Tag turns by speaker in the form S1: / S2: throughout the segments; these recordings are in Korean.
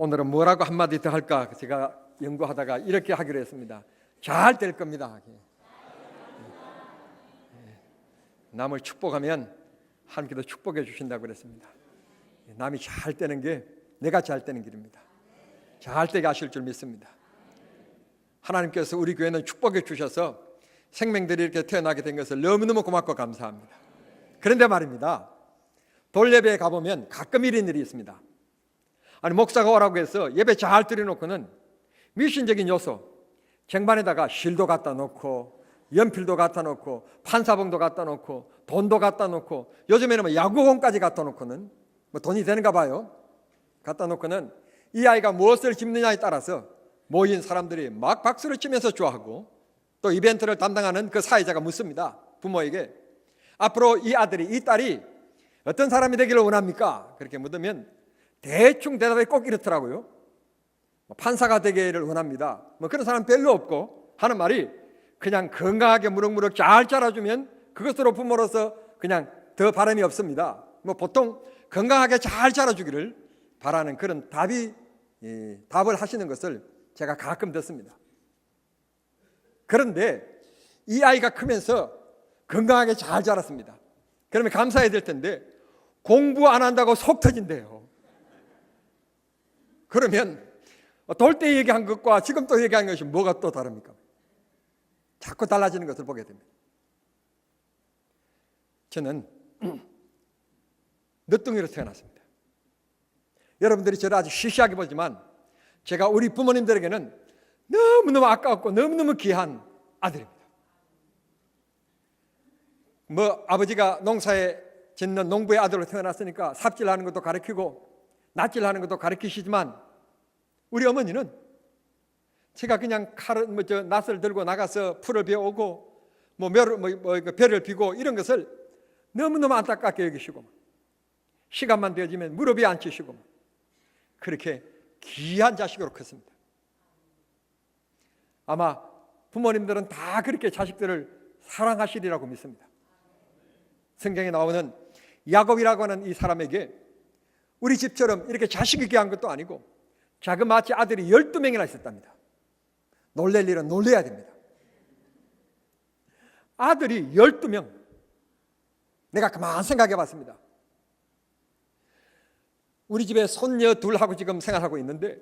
S1: 오늘은 뭐라고 한마디 더 할까 제가 연구하다가 이렇게 하기로 했습니다. 잘 될 겁니다. 예. 남을 축복하면 하나님께서 축복해 주신다고 그랬습니다. 남이 잘 되는 게 내가 잘 되는 길입니다. 잘 되게 하실 줄 믿습니다. 하나님께서 우리 교회는 축복해 주셔서 생명들이 이렇게 태어나게 된 것을 너무너무 고맙고 감사합니다. 그런데 말입니다. 돌예배에 가보면 가끔 이런 일이 있습니다. 아니 목사가 오라고 해서 예배 잘 드려놓고는 미신적인 요소 쟁반에다가 실도 갖다 놓고 연필도 갖다 놓고 판사봉도 갖다 놓고 돈도 갖다 놓고 요즘에는 뭐 야구공까지 갖다 놓고는 뭐 돈이 되는가 봐요. 갖다 놓고는 이 아이가 무엇을 집느냐에 따라서 모인 사람들이 막 박수를 치면서 좋아하고 또 이벤트를 담당하는 그 사회자가 묻습니다. 부모에게 앞으로 이 아들이 이 딸이 어떤 사람이 되기를 원합니까? 그렇게 묻으면 대충 대답이 꼭 이렇더라고요. 뭐 판사가 되기를 원합니다. 뭐 그런 사람 별로 없고 하는 말이 그냥 건강하게 무럭무럭 잘 자라주면 그것으로 부모로서 그냥 더 바람이 없습니다. 뭐 보통 건강하게 잘 자라주기를 바라는 그런 답이 예, 답을 하시는 것을 제가 가끔 듣습니다. 그런데 이 아이가 크면서 건강하게 잘 자랐습니다. 그러면 감사해야 될 텐데 공부 안 한다고 속 터진대요. 그러면 돌때 얘기한 것과 지금 또 얘기한 것이 뭐가 또 다릅니까? 자꾸 달라지는 것을 보게 됩니다. 저는 늦둥이로 태어났습니다. 여러분들이 저를 아주 시시하게 보지만 제가 우리 부모님들에게는 너무너무 아까웠고 너무너무 귀한 아들입니다. 뭐 아버지가 농사에 짓는 농부의 아들로 태어났으니까 삽질하는 것도 가르치고 낫질하는 것도 가르치시지만 우리 어머니는 제가 그냥 칼을 뭐저 낫을 들고 나가서 풀을 베어오고 뭐 멸을 뭐, 뭐 별을 비고 이런 것을 너무너무 안타깝게 여기시고 시간만 되어지면 무릎에 앉히시고 그렇게 귀한 자식으로 컸습니다. 아마 부모님들은 다 그렇게 자식들을 사랑하시리라고 믿습니다. 성경에 나오는 야곱이라고 하는 이 사람에게 우리 집처럼 이렇게 자식이 귀한 것도 아니고 자그마치 아들이 12명이나 있었답니다. 놀랄 일은 놀래야 됩니다. 아들이 12명. 내가 그만 생각해 봤습니다. 우리 집에 손녀 둘하고 지금 생활하고 있는데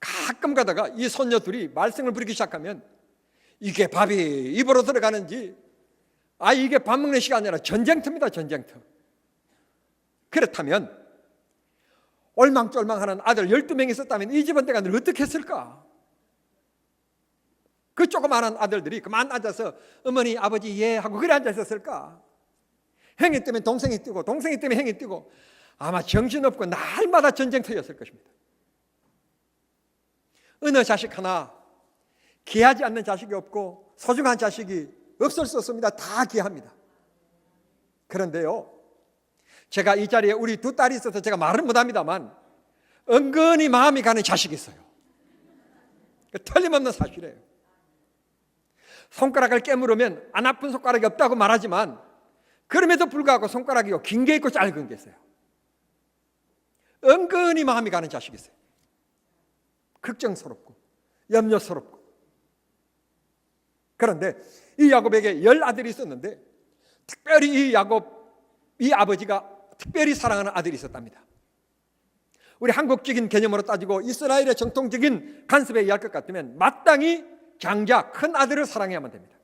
S1: 가끔 가다가 이 손녀 둘이 말썽을 부리기 시작하면 이게 밥이 입으로 들어가는지 아 이게 밥 먹는 시간이 아니라 전쟁터입니다 전쟁터 그렇다면 올망졸망하는 아들 12명이 있었다면 이 집은 내가 늘 어떻게 했을까 그 조그마한 아들들이 그만 앉아서 어머니 아버지 예 하고 그래 앉아 있었을까 형이 때문에 동생이 뛰고 동생이 때문에 형이 뛰고 아마 정신없고 날마다 전쟁터였을 것입니다 어느 자식 하나 귀하지 않는 자식이 없고 소중한 자식이 없을 수 없습니다. 다 귀합니다. 그런데요, 제가 이 자리에 우리 두 딸이 있어서 제가 말은 못합니다만 은근히 마음이 가는 자식이 있어요. 틀림없는 사실이에요. 손가락을 깨물으면 안 아픈 손가락이 없다고 말하지만 그럼에도 불구하고 손가락이 긴 게 있고 짧은 게 있어요. 은근히 마음이 가는 자식이 있어요. 걱정스럽고 염려스럽고 그런데 이 야곱에게 열 아들이 있었는데 특별히 이 야곱 이 아버지가 특별히 사랑하는 아들이 있었답니다. 우리 한국적인 개념으로 따지고 이스라엘의 정통적인 간섭에 의할 것 같으면 마땅히 장자 큰 아들을 사랑해야만 됩니다.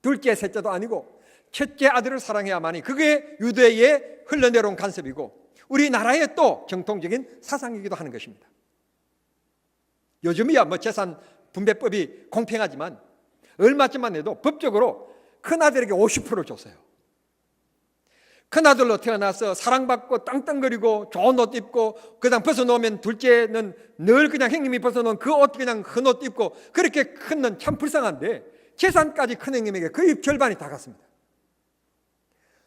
S1: 둘째, 셋째도 아니고 첫째 아들을 사랑해야만이 그게 유대의 흘러내려온 간섭이고 우리나라의 또 정통적인 사상이기도 하는 것입니다. 요즘이야 뭐 재산 분배법이 공평하지만 얼마쯤만 해도 법적으로 큰 아들에게 50%를 줬어요. 큰 아들로 태어나서 사랑받고 땅땅거리고 좋은 옷 입고 그다음 벗어놓으면 둘째는 늘 그냥 형님이 벗어놓은 그 옷 그냥 큰 옷 입고 그렇게 큰는 참 불쌍한데 재산까지 큰 형님에게 거의 절반이 다 갔습니다.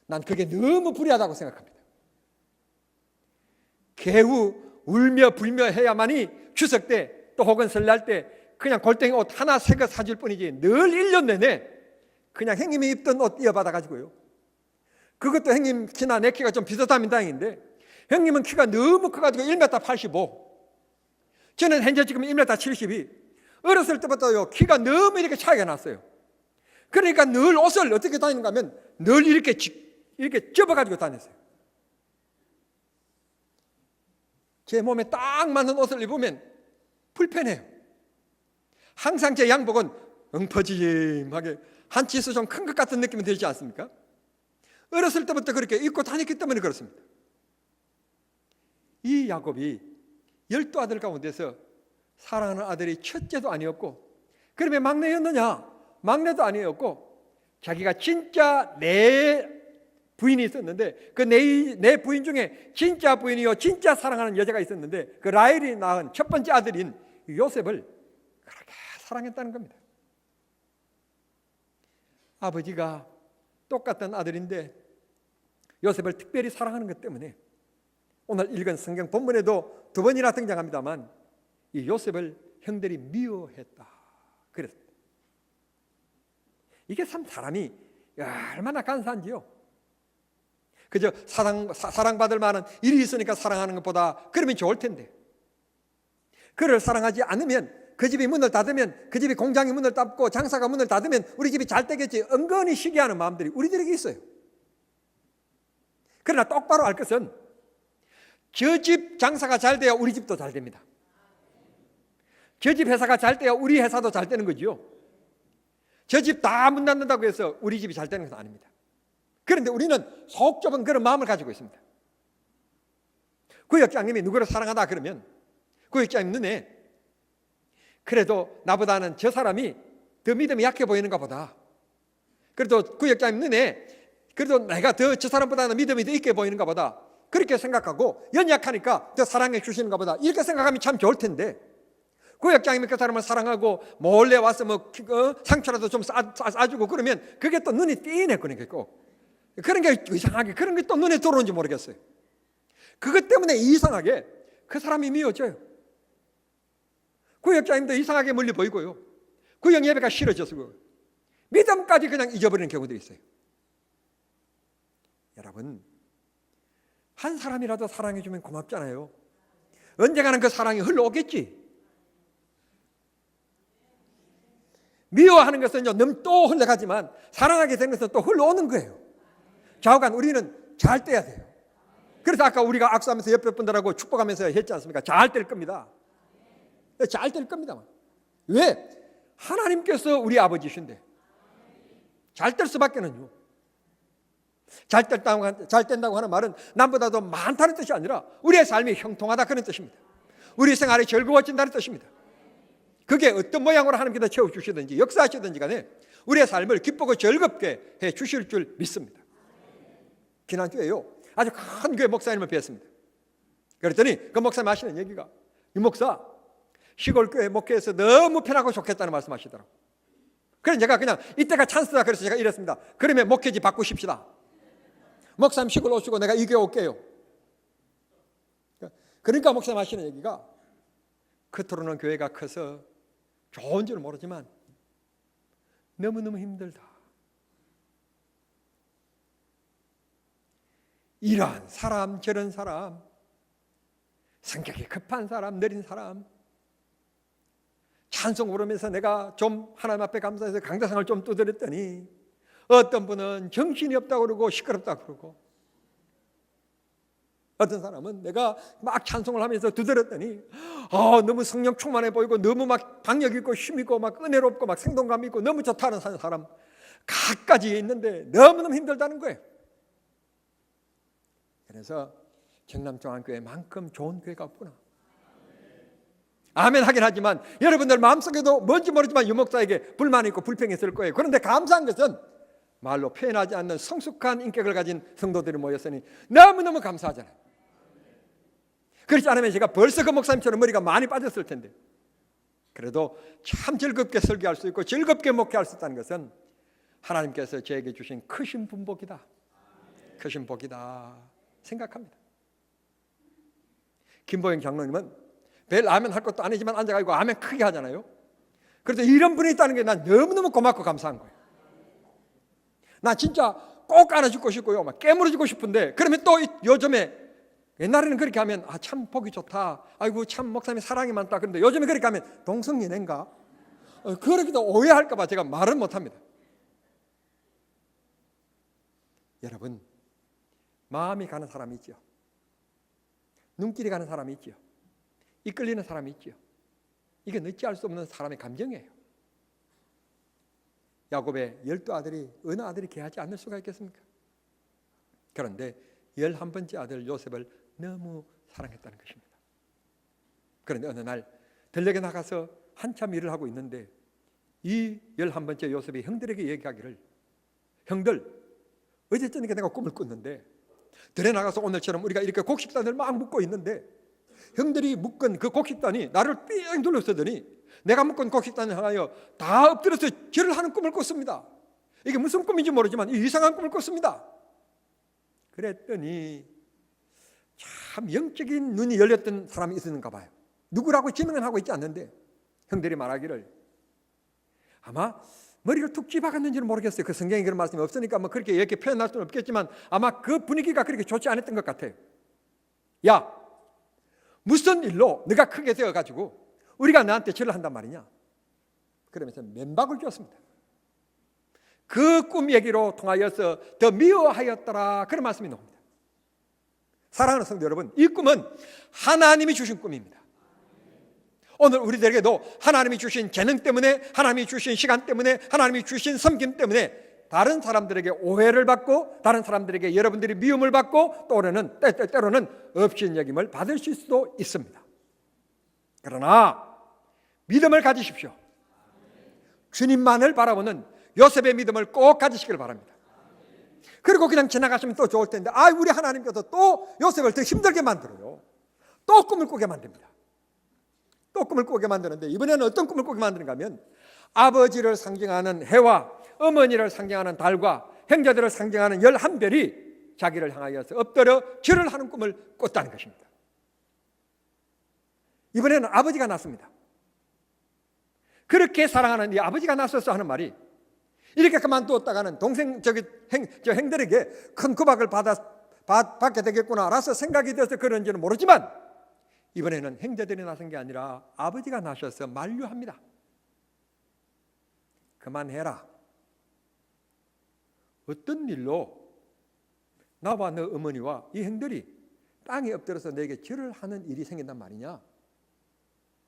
S1: 난 그게 너무 불리하다고 생각합니다. 개우 울며 불며 해야만이 추석 때 또 혹은 설날 때 그냥 골땡이 옷 하나 새거 사줄 뿐이지 늘 1년 내내 그냥 형님이 입던 옷 이어받아 가지고요. 그것도 형님 키나 내 키가 좀 비슷하면 다행인데 형님은 키가 너무 커가지고 1m 85. 저는 현재 지금 1m 72. 어렸을 때부터요, 키가 너무 이렇게 차이가 났어요. 그러니까 늘 옷을 어떻게 다니는가 하면 늘 이렇게, 지- 이렇게 접어가지고 다녔어요. 제 몸에 딱 맞는 옷을 입으면 불편해요. 항상 제 양복은 엉퍼짐하게 한 치수 좀 큰 것 같은 느낌이 들지 않습니까? 어렸을 때부터 그렇게 입고 다녔기 때문에 그렇습니다. 이 야곱이 열두 아들 가운데서 사랑하는 아들이 첫째도 아니었고 그러면 막내였느냐? 막내도 아니었고 자기가 진짜 내 부인이 있었는데 그 내 내 부인 중에 진짜 부인이요 진짜 사랑하는 여자가 있었는데 그 라헬이 낳은 첫 번째 아들인 요셉을 그렇게 사랑했다는 겁니다. 아버지가 똑같은 아들인데 요셉을 특별히 사랑하는 것 때문에 오늘 읽은 성경 본문에도 두 번이나 등장합니다만 이 요셉을 형들이 미워했다. 그랬습니다. 이게 참 사람이 얼마나 간사한지요. 그저 사랑, 사, 사랑받을 만한 일이 있으니까 사랑하는 것보다 그러면 좋을 텐데 그를 사랑하지 않으면 그 집이 문을 닫으면 그 집이 공장이 문을 닫고 장사가 문을 닫으면 우리 집이 잘 되겠지 은근히 시기하는 마음들이 우리들에게 있어요. 그러나 똑바로 알 것은 저 집 장사가 잘 돼야 우리 집도 잘 됩니다. 저 집 회사가 잘 돼야 우리 회사도 잘 되는 거지요. 저 집 다 문 닫는다고 해서 우리 집이 잘 되는 것은 아닙니다. 그런데 우리는 속 좁은 그런 마음을 가지고 있습니다. 구역장님이 누구를 사랑하다 그러면 구역장님 눈에 그래도 나보다는 저 사람이 더 믿음이 약해 보이는가 보다. 그래도 구역장님 눈에 그래도 내가 더 저 사람보다는 믿음이 더 있게 보이는가 보다. 그렇게 생각하고 연약하니까 더 사랑해 주시는가 보다. 이렇게 생각하면 참 좋을 텐데 구역장님이 그 사람을 사랑하고 몰래 와서 뭐 어, 상처라도 좀 싸, 싸, 주고 그러면 그게 또 눈이 띄네 그러니까 꼭. 그런 게 이상하게 그런 게 또 눈에 들어오는지 모르겠어요. 그것 때문에 이상하게 그 사람이 미워져요. 구역장님도 이상하게 멀리 보이고요. 구역 예배가 싫어져서 믿음까지 그냥 잊어버리는 경우도 있어요. 여러분 한 사람이라도 사랑해주면 고맙잖아요. 언젠가는 그 사랑이 흘러오겠지. 미워하는 것은 너무 또 흘러가지만 사랑하게 되는 것은 또 흘러오는 거예요. 좌우간 우리는 잘 떼야 돼요. 그래서 아까 우리가 악수하면서 옆에 분들하고 축복하면서 했지 않습니까? 잘 뗄 겁니다. 잘 뗄 겁니다. 왜? 하나님께서 우리 아버지신데 잘 뗄 수밖에는요. 잘 뗄다고 잘 뗀다고 하는 말은 남보다도 많다는 뜻이 아니라 우리의 삶이 형통하다 그런 뜻입니다. 우리 생활이 즐거워진다는 뜻입니다. 그게 어떤 모양으로 하나님께서 채워 주시든지 역사하시든지 간에 우리의 삶을 기쁘고 즐겁게 해 주실 줄 믿습니다. 지난주에요. 아주 큰 교회 목사님을 뵀습니다. 그랬더니 그 목사님 하시는 얘기가 이 목사 시골 교회 목회에서 너무 편하고 좋겠다는 말씀하시더라고. 그래서 제가 그냥 이때가 찬스다 그래서 제가 이랬습니다. 그러면 목회지 바꾸십시다. 목사님 시골 오시고 내가 이 교회 올게요. 그러니까 목사님 하시는 얘기가 그토록은 교회가 커서 좋은 줄 모르지만 너무너무 힘들다. 이러한 사람 저런 사람 성격이 급한 사람 느린 사람 찬송 부르면서 내가 좀 하나님 앞에 감사해서 강대상을 좀 두드렸더니 어떤 분은 정신이 없다고 그러고 시끄럽다고 그러고 어떤 사람은 내가 막 찬송을 하면서 두드렸더니 아, 너무 성령 충만해 보이고 너무 막 박력 있고 힘 있고 막 은혜롭고 막 생동감 있고 너무 좋다는 사람 각가지 있는데 너무너무 힘들다는 거예요. 그래서 경남중앙교회만큼 좋은 교회가 없구나. 아멘 하긴 하지만 여러분들 마음속에도 뭔지 모르지만 유목사에게 불만이 있고 불평이 있을 거예요. 그런데 감사한 것은 말로 표현하지 않는 성숙한 인격을 가진 성도들이 모였으니 너무너무 감사하잖아요. 그렇지 않으면 제가 벌써 그 목사님처럼 머리가 많이 빠졌을 텐데. 그래도 참 즐겁게 설교할 수 있고 즐겁게 목회할 수 있다는 것은 하나님께서 저에게 주신 크신 분복이다. 크신 복이다. 생각합니다. 김보영 장로님은 별 아멘 할 것도 아니지만 앉아가지고 아멘 크게 하잖아요. 그래서 이런 분이 있다는 게 난 너무너무 고맙고 감사한 거예요. 나 진짜 꼭 안아주고 싶고요. 막 깨물어주고 싶은데 그러면 또 요즘에 옛날에는 그렇게 하면 아 참 보기 좋다. 아이고 참 목사님 사랑이 많다. 그런데 요즘에 그렇게 하면 동성연애인가? 어, 그러기도 오해할까 봐 제가 말은 못 합니다. 여러분 마음이 가는 사람이 있죠. 눈길이 가는 사람이 있죠. 이끌리는 사람이 있죠. 이게 어찌할 수 없는 사람의 감정이에요. 야곱의 열두 아들이 어느 아들이 귀하지 않을 수가 있겠습니까? 그런데 열한 번째 아들 요셉을 너무 사랑했다는 것입니다. 그런데 어느 날 들녘에 나가서 한참 일을 하고 있는데 이 열한 번째 요셉이 형들에게 얘기하기를 형들 어제 저녁에 내가 꿈을 꿨는데 들에 나가서 오늘처럼 우리가 이렇게 곡식단을 막 묶고 있는데 형들이 묶은 그 곡식단이 나를 삥 둘러서더니 내가 묶은 곡식단을 향하여 다 엎드려서 절을 하는 꿈을 꿨습니다. 이게 무슨 꿈인지 모르지만 이상한 꿈을 꿨습니다. 그랬더니 참 영적인 눈이 열렸던 사람이 있었는가 봐요. 누구라고 지명은 하고 있지 않는데 형들이 말하기를 아마 머리를 툭 집어갔는지는 모르겠어요. 그 성경에 그런 말씀이 없으니까 뭐 그렇게 이렇게 표현할 수는 없겠지만 아마 그 분위기가 그렇게 좋지 않았던 것 같아요. 야, 무슨 일로 네가 크게 되어 가지고 우리가 너한테 절을 한단 말이냐? 그러면서 면박을 줬습니다. 그 꿈 얘기로 통하여서 더 미워하였더라 그런 말씀이 나옵니다. 사랑하는 성도 여러분, 이 꿈은 하나님이 주신 꿈입니다. 오늘 우리들에게도 하나님이 주신 재능 때문에, 하나님이 주신 시간 때문에, 하나님이 주신 섬김 때문에 다른 사람들에게 오해를 받고, 다른 사람들에게 여러분들이 미움을 받고, 또는 때때로는 없인 여김을 받을 수도 있습니다. 그러나 믿음을 가지십시오. 주님만을 바라보는 요셉의 믿음을 꼭 가지시길 바랍니다. 그리고 그냥 지나가시면 또 좋을 텐데, 아, 우리 하나님께서 또 요셉을 더 힘들게 만들어요. 또 꿈을 꾸게 만듭니다. 또 꿈을 꾸게 만드는데 이번에는 어떤 꿈을 꾸게 만드는가 하면 아버지를 상징하는 해와 어머니를 상징하는 달과 형제들을 상징하는 열한 별이 자기를 향하여서 엎드려 절을 하는 꿈을 꿨다는 것입니다. 이번에는 아버지가 났습니다. 그렇게 사랑하는 이 아버지가 났었어 하는 말이 이렇게 그만두었다가는 동생 저기 행, 저 행들에게 큰 구박을 받아 받, 받게 되겠구나라서 생각이 돼서 그런지는 모르지만 이번에는 형제들이 나선 게 아니라 아버지가 나셔서 만류합니다. 그만해라. 어떤 일로 나와 너 어머니와 이 형들이 땅에 엎드려서 내게 절을 하는 일이 생긴단 말이냐?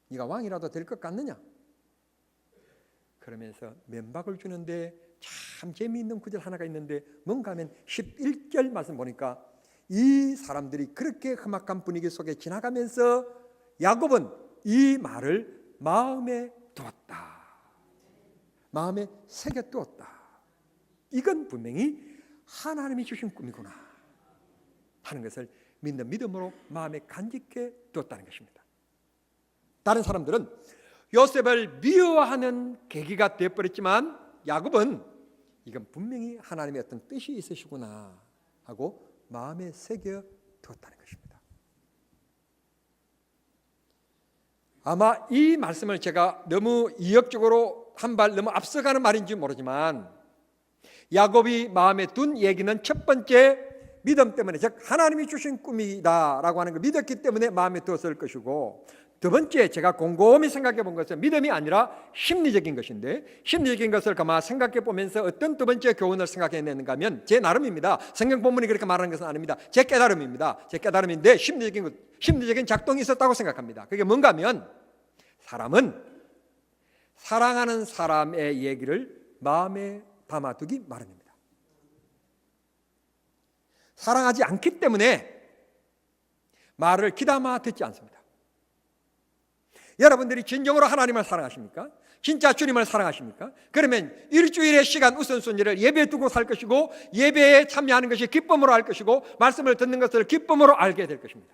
S1: 네가 왕이라도 될 것 같느냐? 그러면서 면박을 주는데 참 재미있는 구절 하나가 있는데 뭔가 하면 11절 말씀 보니까 이 사람들이 그렇게 험악한 분위기 속에 지나가면서 야곱은 이 말을 마음에 두었다. 마음에 새겨 두었다. 이건 분명히 하나님이 주신 꿈이구나 하는 것을 믿는 믿음으로 마음에 간직해 두었다는 것입니다. 다른 사람들은 요셉을 미워하는 계기가 되어버렸지만 야곱은 이건 분명히 하나님의 어떤 뜻이 있으시구나 하고 마음에 새겨 두었다는 것입니다. 아마 이 말씀을 제가 너무 이역적으로 한 발 너무 앞서가는 말인지 모르지만 야곱이 마음에 둔 얘기는 첫 번째 믿음 때문에 즉 하나님이 주신 꿈이다라고 하는 걸 믿었기 때문에 마음에 두었을 것이고 두 번째 제가 곰곰이 생각해 본 것은 믿음이 아니라 심리적인 것인데 심리적인 것을 가만 생각해 보면서 어떤 두 번째 교훈을 생각해내는가 하면 제 나름입니다. 성경 본문이 그렇게 말하는 것은 아닙니다. 제 깨달음입니다. 제 깨달음인데 심리적인 것, 심리적인 작동이 있었다고 생각합니다. 그게 뭔가 하면 사람은 사랑하는 사람의 얘기를 마음에 담아두기 마련입니다. 사랑하지 않기 때문에 말을 기담아 듣지 않습니다. 여러분들이 진정으로 하나님을 사랑하십니까? 진짜 주님을 사랑하십니까? 그러면 일주일의 시간 우선순위를 예배에 두고 살 것이고 예배에 참여하는 것이 기쁨으로 할 것이고 말씀을 듣는 것을 기쁨으로 알게 될 것입니다.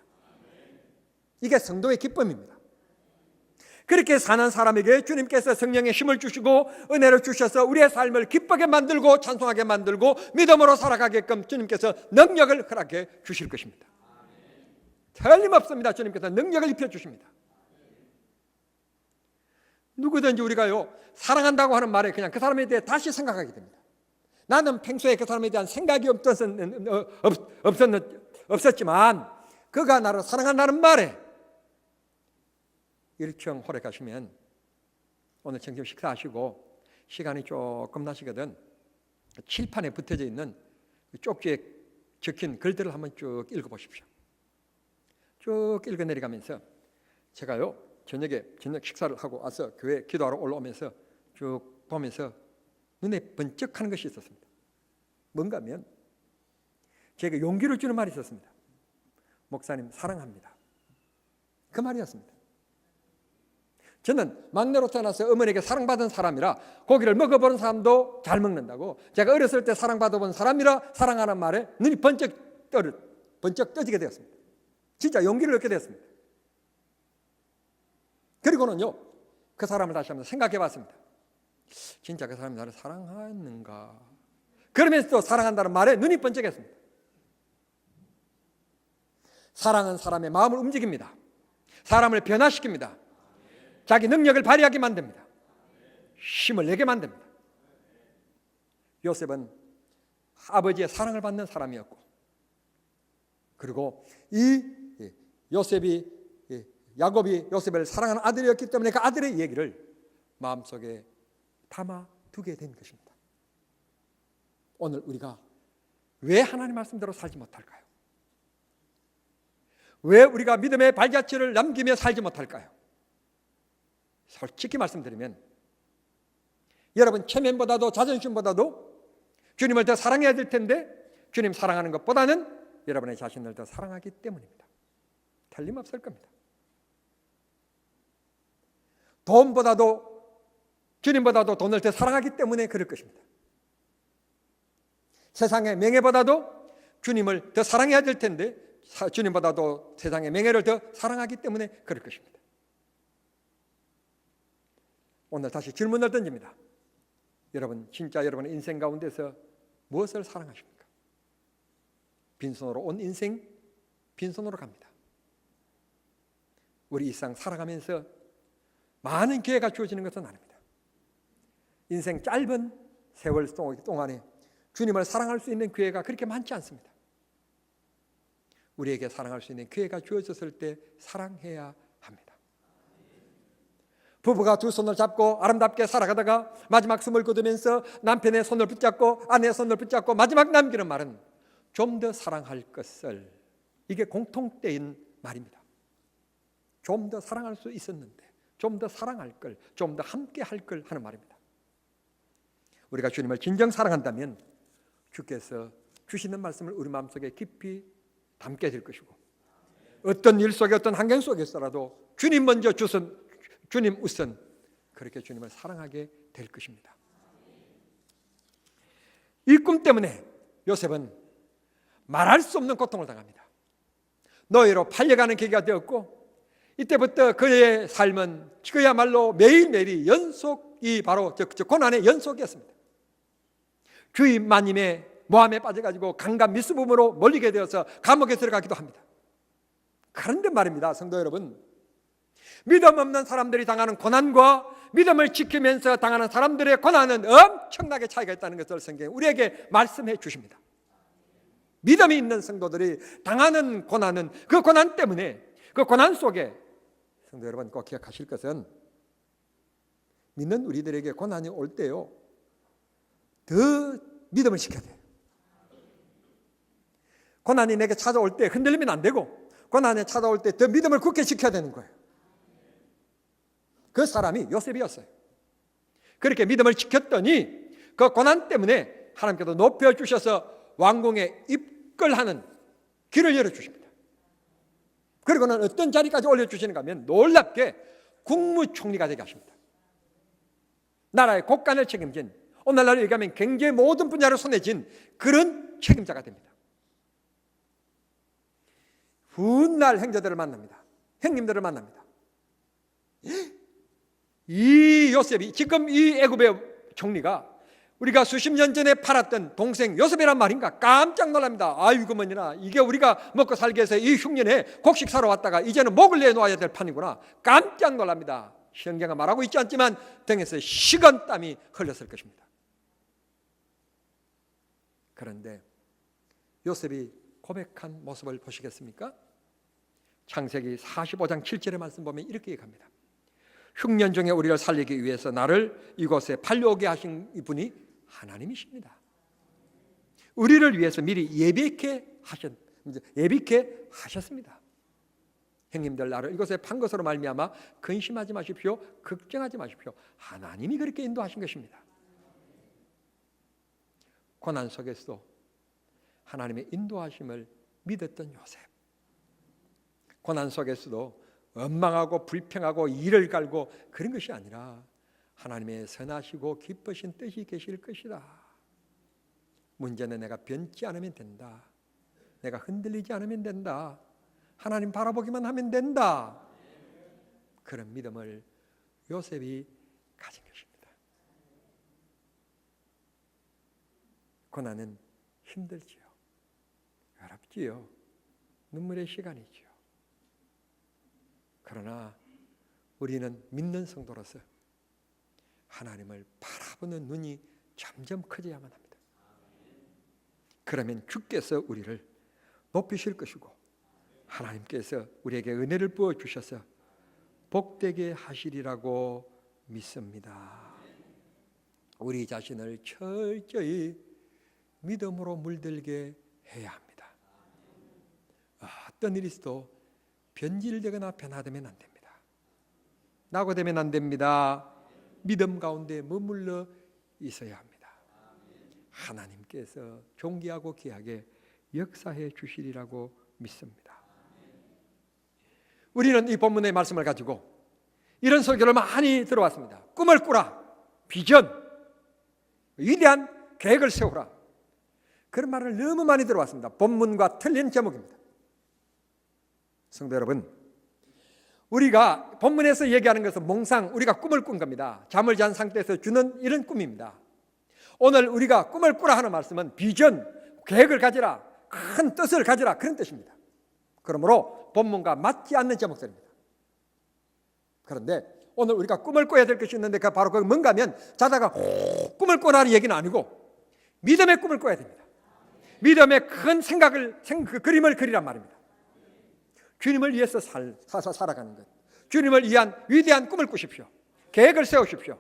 S1: 이게 성도의 기쁨입니다. 그렇게 사는 사람에게 주님께서 성령의 힘을 주시고 은혜를 주셔서 우리의 삶을 기쁘게 만들고 찬송하게 만들고 믿음으로 살아가게끔 주님께서 능력을 허락해 주실 것입니다. 틀림없습니다. 주님께서 능력을 입혀 주십니다. 누구든지 우리가요 사랑한다고 하는 말에 그냥 그 사람에 대해 다시 생각하게 됩니다. 나는 평소에 그 사람에 대한 생각이 없었, 없었, 없었지만 그가 나를 사랑한다는 말에 일청 호rek하시면 오늘 점심 식사하시고 시간이 조금 나시거든 칠판에 붙어져 있는 그 쪽지에 적힌 글들을 한번 쭉 읽어보십시오. 쭉 읽어 내려가면서 제가요 저녁에 저녁 식사를 하고 와서 교회 기도하러 올라오면서 쭉 보면서 눈에 번쩍하는 것이 있었습니다. 뭔가 하면 제가 용기를 주는 말이 있었습니다. 목사님 사랑합니다. 그 말이었습니다. 저는 막내로 태어나서 어머니에게 사랑받은 사람이라 고기를 먹어보는 사람도 잘 먹는다고 제가 어렸을 때 사랑받아본 사람이라 사랑하는 말에 눈이 번쩍 떠 번쩍 떠지게 되었습니다. 진짜 용기를 얻게 되었습니다. 그리고는요 그 사람을 다시 한번 생각해 봤습니다. 진짜 그 사람이 나를 사랑하는가? 그러면서 또 사랑한다는 말에 눈이 번쩍했습니다. 사랑은 사람의 마음을 움직입니다. 사람을 변화시킵니다. 자기 능력을 발휘하게 만듭니다. 힘을 내게 만듭니다. 요셉은 아버지의 사랑을 받는 사람이었고, 그리고 이 요셉이 야곱이 요셉을 사랑하는 아들이었기 때문에 그 아들의 얘기를 마음속에 담아 두게 된 것입니다. 오늘 우리가 왜 하나님 말씀대로 살지 못할까요? 왜 우리가 믿음의 발자취를 남기며 살지 못할까요? 솔직히 말씀드리면 여러분 체면보다도 자존심보다도 주님을 더 사랑해야 될 텐데 주님 사랑하는 것보다는 여러분의 자신을 더 사랑하기 때문입니다. 틀림없을 겁니다. 돈보다도 주님보다도 돈을 더 사랑하기 때문에 그럴 것입니다. 세상의 명예보다도 주님을 더 사랑해야 될 텐데 주님보다도 세상의 명예를 더 사랑하기 때문에 그럴 것입니다. 오늘 다시 질문을 던집니다. 여러분 진짜 여러분의 인생 가운데서 무엇을 사랑하십니까? 빈손으로 온 인생 빈손으로 갑니다. 우리 일상 살아가면서 많은 기회가 주어지는 것은 아닙니다. 인생 짧은 세월 동안에 주님을 사랑할 수 있는 기회가 그렇게 많지 않습니다. 우리에게 사랑할 수 있는 기회가 주어졌을 때 사랑해야 합니다. 부부가 두 손을 잡고 아름답게 살아가다가 마지막 숨을 거두면서 남편의 손을 붙잡고 아내의 손을 붙잡고 마지막 남기는 말은 좀 더 사랑할 것을 이게 공통된 말입니다. 좀 더 사랑할 수 있었는데 좀 더 사랑할 걸, 좀 더 함께 할 걸 하는 말입니다. 우리가 주님을 진정 사랑한다면 주께서 주시는 말씀을 우리 마음속에 깊이 담게 될 것이고 어떤 일 속에 어떤 환경 속에서라도 주님 먼저 주선 주님 우선 그렇게 주님을 사랑하게 될 것입니다. 이 꿈 때문에 요셉은 말할 수 없는 고통을 당합니다. 노예로 팔려가는 계기가 되었고 이때부터 그의 삶은 그야말로 매일매일이 연속이 바로 저, 저 고난의 연속이었습니다. 주인 마님의 모함에 빠져가지고 강간 미수범으로 몰리게 되어서 감옥에 들어가기도 합니다. 그런데 말입니다, 성도 여러분. 믿음 없는 사람들이 당하는 고난과 믿음을 지키면서 당하는 사람들의 고난은 엄청나게 차이가 있다는 것을 성경이 우리에게 말씀해 주십니다. 믿음이 있는 성도들이 당하는 고난은 그 고난 때문에 그 고난 속에 성도 여러분 꼭 기억하실 것은 믿는 우리들에게 고난이 올 때요. 더 믿음을 지켜야 돼요. 고난이 내게 찾아올 때 흔들리면 안 되고 고난이 찾아올 때 더 믿음을 굳게 지켜야 되는 거예요. 그 사람이 요셉이었어요. 그렇게 믿음을 지켰더니 그 고난 때문에 하나님께서 높여 주셔서 왕궁에 입걸하는 길을 열어 주십니다. 그리고는 어떤 자리까지 올려 주시는가 하면 놀랍게 국무총리가 되게 하십니다. 나라의 국간을 책임진 오늘날 얘기하면 경제 모든 분야를 손에 쥔 그런 책임자가 됩니다. 훗날 행자들을 만납니다. 형님들을 만납니다. 이 요셉이 지금 이 애굽의 총리가 우리가 수십 년 전에 팔았던 동생 요셉이란 말인가 깜짝 놀랍니다. 아이고 뭐니나 이게 우리가 먹고 살기 위해서 이 흉년에 곡식 사러 왔다가 이제는 목을 내놓아야 될 판이구나. 깜짝 놀랍니다. 성경은 말하고 있지 않지만 등에서 식은 땀이 흘렀을 것입니다. 그런데 요셉이 고백한 모습을 보시겠습니까? 창세기 45장 7절의 말씀 보면 이렇게 얘기합니다. 흉년 중에 우리를 살리기 위해서 나를 이곳에 팔려오게 하신 이분이 하나님이십니다. 우리를 위해서 미리 예비케 하셨 예비케 하셨습니다. 형님들 나를 이곳에 판 것으로 말미암아 근심하지 마십시오. 걱정하지 마십시오. 하나님이 그렇게 인도하신 것입니다. 고난 속에서도 하나님의 인도하심을 믿었던 요셉. 고난 속에서도 원망하고 불평하고 이를 갈고 그런 것이 아니라 하나님의 선하시고 기쁘신 뜻이 계실 것이다. 문제는 내가 변치 않으면 된다. 내가 흔들리지 않으면 된다. 하나님 바라보기만 하면 된다. 그런 믿음을 요셉이 가진 것입니다. 고난은 힘들지요. 어렵지요. 눈물의 시간이지요. 그러나 우리는 믿는 성도로서 하나님을 바라보는 눈이 점점 커져야만 합니다. 그러면 주께서 우리를 높이실 것이고 하나님께서 우리에게 은혜를 부어 주셔서 복되게 하시리라고 믿습니다. 우리 자신을 철저히 믿음으로 물들게 해야 합니다. 어떤 일이 있어도 변질되거나 변화되면 안 됩니다. 낙오되면 안 됩니다. 믿음 가운데 머물러 있어야 합니다. 하나님께서 존귀하고 귀하게 역사해 주시리라고 믿습니다. 우리는 이 본문의 말씀을 가지고 이런 설교를 많이 들어왔습니다. 꿈을 꾸라, 비전, 위대한 계획을 세우라. 그런 말을 너무 많이 들어왔습니다. 본문과 틀린 제목입니다. 성도 여러분, 우리가 본문에서 얘기하는 것은 몽상, 우리가 꿈을 꾼 겁니다. 잠을 잔 상태에서 주는 이런 꿈입니다. 오늘 우리가 꿈을 꾸라 하는 말씀은 비전, 계획을 가지라, 큰 뜻을 가지라 그런 뜻입니다. 그러므로 본문과 맞지 않는 제목들입니다. 그런데 오늘 우리가 꿈을 꿔야 될 것이 있는데 그 바로 그 뭔가 하면 자다가 꿈을 꾸라는 얘기는 아니고 믿음의 꿈을 꿔야 됩니다. 믿음의 큰 생각을 생, 그 그림을 그리란 말입니다. 주님을 위해서 살, 사서 살아가는 것. 주님을 위한 위대한 꿈을 꾸십시오. 계획을 세우십시오.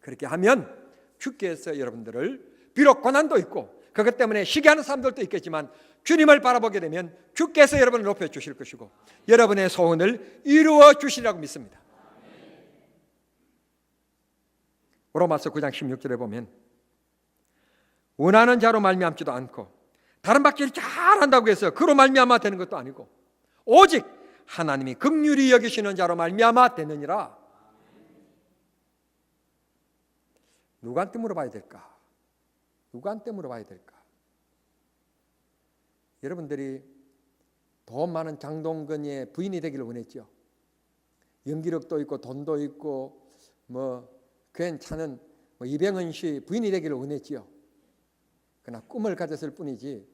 S1: 그렇게 하면 주께서 여러분들을 비록 고난도 있고 그것 때문에 시기하는 사람들도 있겠지만 주님을 바라보게 되면 주께서 여러분을 높여 주실 것이고 여러분의 소원을 이루어 주시리라고 믿습니다. 로마서 9장 16절에 보면 원하는 자로 말미암지도 않고 다른 밖에 잘한다고 해서 그로 말미암아 되는 것도 아니고 오직 하나님이 극률이 여기시는 자로 말미암아 되느니라. 누구한테 물어봐야 될까? 누구한테 물어봐야 될까? 여러분들이 돈 많은 장동건의 부인이 되기를 원했죠. 연기력도 있고 돈도 있고 뭐 괜찮은 뭐 이병헌 씨 부인이 되기를 원했지요. 그러나 꿈을 가졌을 뿐이지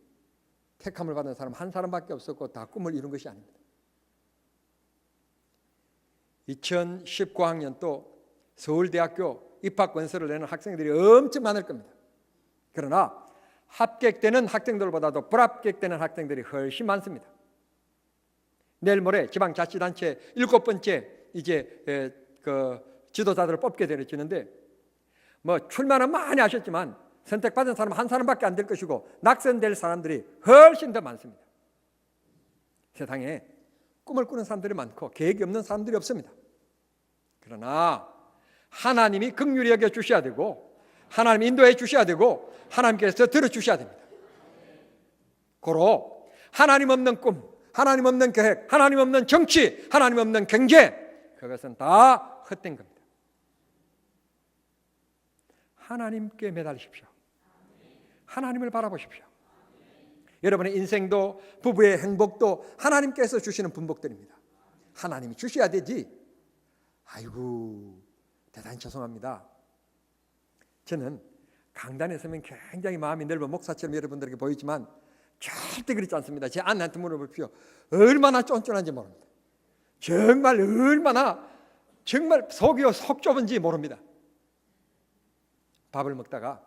S1: 택함을 받은 사람 한 사람밖에 없었고 다 꿈을 이룬 것이 아닙니다. 2019학년 또 서울대학교 입학 건설을 내는 학생들이 엄청 많을 겁니다. 그러나 합격되는 학생들보다도 불합격되는 학생들이 훨씬 많습니다. 내일 모레 지방자치단체 일곱 번째 이제 그 지도자들을 뽑게 되어지는데 뭐 출마는 많이 하셨지만 선택받은 사람 한 사람밖에 안 될 것이고 낙선될 사람들이 훨씬 더 많습니다. 세상에 꿈을 꾸는 사람들이 많고 계획이 없는 사람들이 없습니다. 그러나 하나님이 긍휼히 여겨 주셔야 되고 하나님 인도해 주셔야 되고 하나님께서 들어 주셔야 됩니다. 고로 하나님 없는 꿈, 하나님 없는 계획, 하나님 없는 정치, 하나님 없는 경제 그것은 다 헛된 겁니다. 하나님께 매달리십시오. 하나님을 바라보십시오. 여러분의 인생도 부부의 행복도 하나님께서 주시는 분복들입니다. 하나님이 주셔야 되지. 아이고 대단히 죄송합니다. 저는 강단에 서면 굉장히 마음이 넓은 목사처럼 여러분들에게 보이지만 절대 그렇지 않습니다. 제 아내한테 물어보십시오. 얼마나 쫀쫀한지 모릅니다. 정말 얼마나 정말 속이 속 좁은지 모릅니다. 밥을 먹다가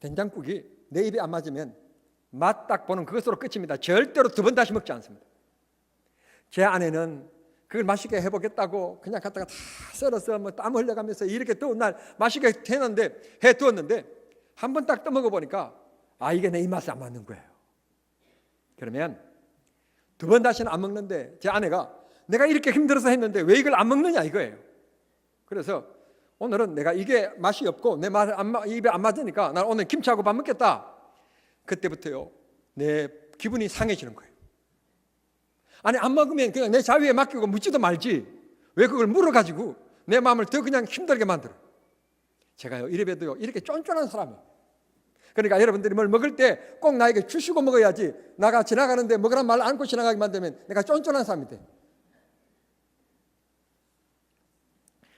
S1: 된장국이 내 입에 안 맞으면 맛 딱 보는 그것으로 끝입니다. 절대로 두 번 다시 먹지 않습니다. 제 아내는 그걸 맛있게 해보겠다고 그냥 갖다가 다 썰어서 뭐 땀 흘려가면서 이렇게 더운 날 맛있게 했는데 해 두었는데 한 번 딱 떠먹어 보니까 아 이게 내 입맛에 안 맞는 거예요. 그러면 두 번 다시는 안 먹는데 제 아내가 내가 이렇게 힘들어서 했는데 왜 이걸 안 먹느냐 이거예요. 그래서 오늘은 내가 이게 맛이 없고 내 맛, 안, 맞- 입에 안 맞으니까 난 오늘 김치하고 밥 먹겠다. 그때부터요 내 기분이 상해지는 거예요. 아니 안 먹으면 그냥 내 자유에 맡기고 묻지도 말지 왜 그걸 물어가지고 내 마음을 더 그냥 힘들게 만들어. 제가요 이래 봬도요 이렇게 쫀쫀한 사람이에요. 그러니까 여러분들이 뭘 먹을 때 꼭 나에게 주시고 먹어야지 나가 지나가는데 먹으란 말 안고 지나가게 만들면 내가 쫀쫀한 사람이 돼.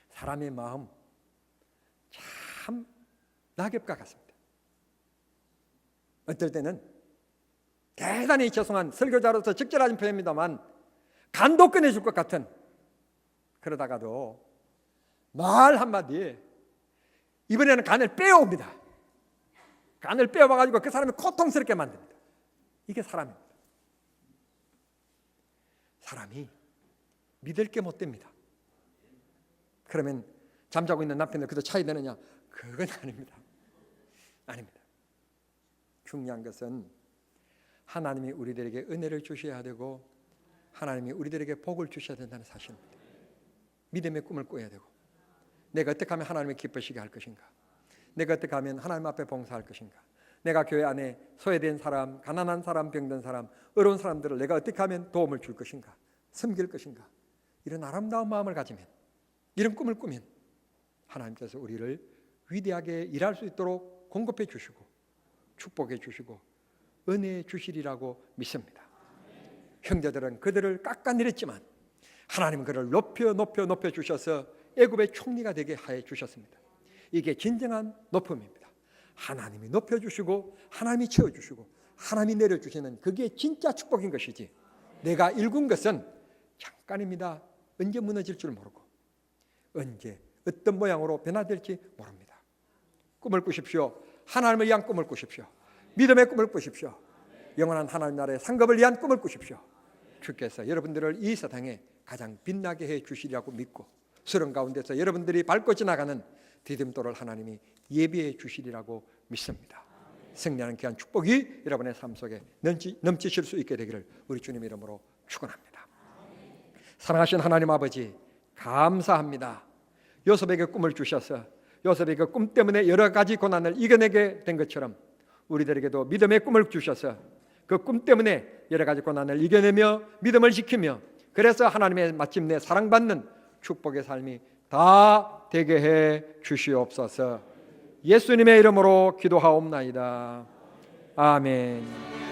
S1: 사람의 마음 참 낙엽과 같습니다. 어떨 때는 대단히 죄송한 설교자로서 적절한 표현입니다만 간도 꺼내줄 것 같은 그러다가도 말 한마디에 이번에는 간을 빼옵니다. 간을 빼와가지고 그 사람을 고통스럽게 만듭니다. 이게 사람입니다. 사람이 믿을 게 못 됩니다. 그러면 잠자고 있는 남편을 그도 차이 되느냐? 그건 아닙니다. 아닙니다. 중요한 것은 하나님이 우리들에게 은혜를 주셔야 되고 하나님이 우리들에게 복을 주셔야 된다는 사실입니다. 믿음의 꿈을 꿔야 되고 내가 어떻게 하면 하나님을 기쁘시게 할 것인가? 내가 어떻게 하면 하나님 앞에 봉사할 것인가? 내가 교회 안에 소외된 사람, 가난한 사람, 병든 사람, 어려운 사람들을 내가 어떻게 하면 도움을 줄 것인가? 섬길 것인가? 이런 아름다운 마음을 가지면 이런 꿈을 꾸면 하나님께서 우리를 위대하게 일할 수 있도록 공급해 주시고 축복해 주시고 은혜 주시리라고 믿습니다. 형제들은 그들을 깎아내렸지만 하나님은 그를 높여 높여 높여 주셔서 애굽의 총리가 되게 하여 주셨습니다. 이게 진정한 높음입니다. 하나님이 높여 주시고 하나님이 채워 주시고 하나님이 내려 주시는 그게 진짜 축복인 것이지. 내가 일군 것은 잠깐입니다. 언제 무너질 줄 모르고 언제 어떤 모양으로 변화될지 모릅니다. 꿈을 꾸십시오. 하나님을 위한 꿈을 꾸십시오. 믿음의 꿈을 꾸십시오. 영원한 하나님 나라의 상급을 위한 꿈을 꾸십시오. 주께서 여러분들을 이 세상에 가장 빛나게 해 주시리라고 믿고 수렁 가운데서 여러분들이 밟고 지나가는 디딤돌을 하나님이 예비해 주시리라고 믿습니다. 승리하는 귀한 축복이 여러분의 삶 속에 넘치, 넘치실 수 있게 되기를 우리 주님 이름으로 축원합니다. 사랑하신 하나님 아버지 감사합니다. 요셉에게 꿈을 주셔서 요셉에게 꿈 때문에 여러 가지 고난을 이겨내게 된 것처럼 우리들에게도 믿음의 꿈을 주셔서 그 꿈 때문에 여러 가지 고난을 이겨내며 믿음을 지키며 그래서 하나님의 마침내 사랑받는 축복의 삶이 다 되게 해 주시옵소서. 예수님의 이름으로 기도하옵나이다. 아멘.